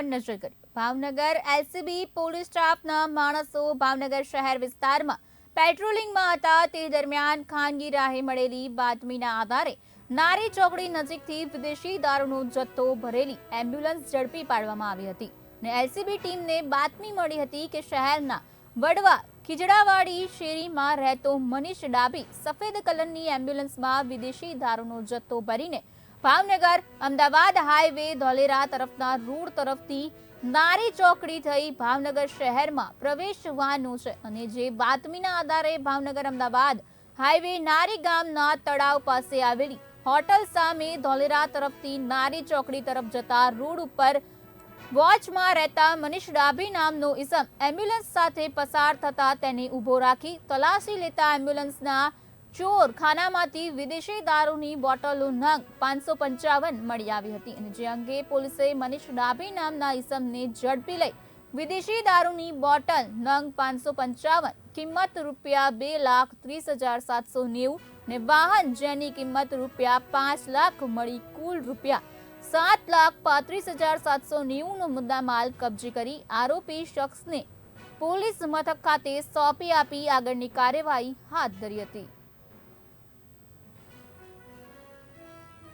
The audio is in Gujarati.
પર નજર કરી. ભાવનગર એલસીબી પોલીસ સ્ટાફના માણસો ભાવનગર શહેર વિસ્તારમાં પેટ્રોલિંગમાં હતા. તે દરમિયાન ખાનગી રાહે મળેલી બાતમીના આધારે નારી ચોકડી નજીકથી વિદેશી દારૂનો જથ્થો ભરેલી એમ્બ્યુલન્સ ઝડપી પાડવામાં આવી હતી અને એલસીબી ટીમને બાતમી મળી હતી કે શહેરના વડવા ખીજડાવાડી શેરીમાં રહેતો મનીષ ડાભી સફેદ કલરની એમ્બ્યુલન્સમાં વિદેશી દારૂનો જથ્થો ભરીને ભાવનગર, અમદાવાદ હાઈવે, ધોલેરા તરફના રોડ તરફથી નારી ચોકડી થઈ ભાવનગર શહેરમાં પ્રવેશવાનું છે. અને જે બાતમીના આધારે ભાવનગર, અમદાવાદ હાઈવે નારી ગામના તળાવ પાસે આવેલી હોટલ સામે ધોલેરા તરફથી નારી ચોકડી તરફ જતા રોડ ઉપર વોચમાં રહેતા મનીષ ડાભી નામનો ઇસમ એમ્બ્યુલન્સ સાથે પસાર થતા તેને ઊભો રાખી તલાશી લેતા એમ્બ્યુલન્સના ચોર ખાનામાંથી વિદેશી દારૂની બોટલો નંગ પાંચસો પંચાવન મળી આવી હતી અને જે અંગે પોલીસે મનીષ ડાભી નામના ઇસમને ઝડપી લઈ વિદેશી દારૂની બોટલ નંગ પાંચસો પંચાવન, કિંમત રૂપિયા બે લાખ ત્રીસ હજાર સાતસો નેવું ને વાહન જેની કિંમત રૂપિયા પાંચ લાખ મળી કુલ રૂપિયા સાત લાખ પાંત્રીસ હજાર સાતસો નેવુંનો મુદ્દામાલ કબજે કરી આરોપી શખ્સને પોલીસ મથક ખાતે સોંપી આપી આગળની કાર્યવાહી હાથ ધરી હતી.